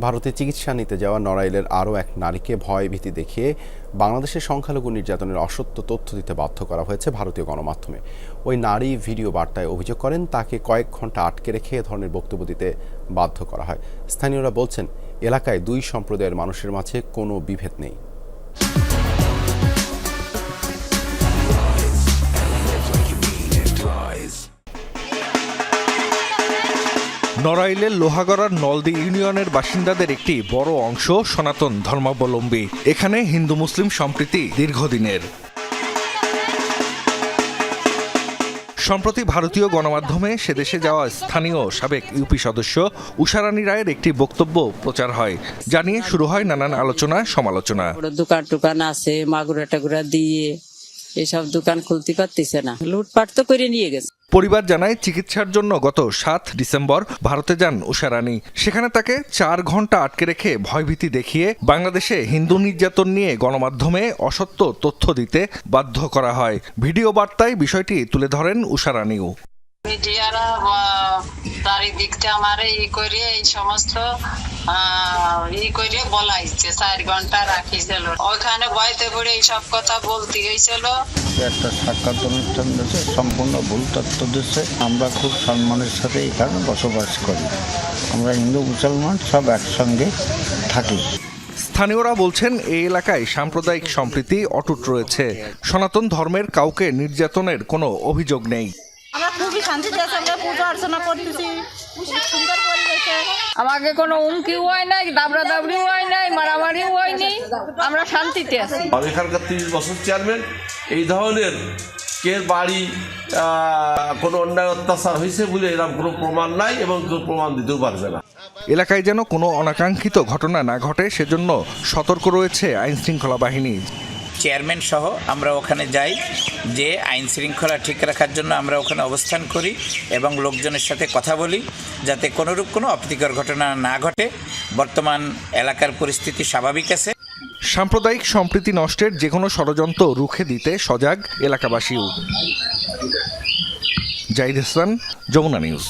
ভারতে চিকিৎসা নিতে যাওয়া নড়াইলের আরও এক নারীকে ভয় ভীতি দেখিয়ে বাংলাদেশের সংখ্যালঘু নির্যাতনের অসত্য তথ্য দিতে বাধ্য করা হয়েছে ভারতীয় গণমাধ্যমে। ওই নারী ভিডিও বার্তায় অভিযোগ করেন, তাকে কয়েক ঘণ্টা আটকে রেখে এ ধরনের বক্তব্য দিতে বাধ্য করা হয়। স্থানীয়রা বলছেন, এলাকায় দুই সম্প্রদায়ের মানুষের মাঝে কোনো বিভেদ নেই। নড়াইলের লোহাগড়ার নলদি ইউনিয়নের বাসিন্দাদের একটি বড় অংশ সনাতন ধর্মাবলম্বী। এখানে হিন্দু মুসলিম সম্প্রীতি দীর্ঘদিনের। সম্প্রতি ভারতীয় গণমাধ্যমে সে দেশে যাওয়া স্থানীয় সাবেক ইউপি সদস্য উষারানী রায়ের একটি বক্তব্য প্রচার হয় জানিয়ে শুরু হয় নানান আলোচনা সমালোচনা দোকান টোকান আছে মাগুরা টাগুরা দিয়ে এসব দোকান খুলতে পারতেছে না। লুটপাট তো করে নিয়ে গেছে। পরিবার জানায় চিকিৎসার জন্য গত সাত ডিসেম্বর ভারতে যান উষারানী। সেখানে তাকে চার ঘণ্টা আটকে রেখে ভয়ভীতি দেখিয়ে বাংলাদেশে হিন্দু নির্যাতন নিয়ে গণমাধ্যমে অসত্য তথ্য দিতে বাধ্য করা হয়। ভিডিও বার্তায় বিষয়টি তুলে ধরেন উষারানীও। মিডিয়ারা চারিদিকটা আমারে ই করে এই সমস্ত আহ, ই করে বলাইছে চার ঘণ্টা রাখিছিল। ওখানে বয়তে পড়ে এইসব কথা বলতে হয়েছিল। একটা সাক্ষাৎ অনুষ্ঠান দিয়েছে সম্পূর্ণ ভুল তথ্য দিচ্ছে আমরা খুব সম্মানের সাথে এখানে বসবাস করি। আমরা হিন্দু মুসলমান সব একসঙ্গে থাকি। স্থানীয়রা বলছেন এই এলাকায় সাম্প্রদায়িক সম্প্রীতি অটুট রয়েছে। সনাতন ধর্মের কাউকে নির্যাতনের কোনো অভিযোগ নেই। শান্তিতে আমরা পুজো অর্চনা করতেছি। সুন্দর পরিবেশে। আমাকে কোনো উমকিও হয় নাই দাবড়া দাবড়িও হয় নাই মারামারিও হয়নি আমরা শান্তিতে আছি। আমি এখানকার তিরিশ বছর চেয়ারম্যান এই ধরনের কে বাড়ি কোনো অন্যায় অত্যাচার হয়েছে বলে এরকম কোনো প্রমাণ নাই এবং কেউ প্রমাণ দিতেও পারবে না। এলাকায় যেন কোনো অনাকাঙ্ক্ষিত ঘটনা না ঘটে সেজন্য সতর্ক রয়েছে আইনশৃঙ্খলা বাহিনী। চেয়ারম্যান সহ আমরা ওখানে যাই, যে আইন শৃঙ্খলা ঠিক রাখার জন্য আমরা ওখানে অবস্থান করি এবং লোকজনের সাথে কথা বলি, যাতে কোনোরূপ কোনো অপ্রীতিকর ঘটনা না ঘটে। বর্তমান এলাকার পরিস্থিতি স্বাভাবিক আছে। সাম্প্রদায়িক সম্প্রীতি নষ্টের যে কোনো ষড়যন্ত্র রুখে দিতে সজাগ এলাকাবাসীও। জাহিদ হাসান, যমুনা নিউজ।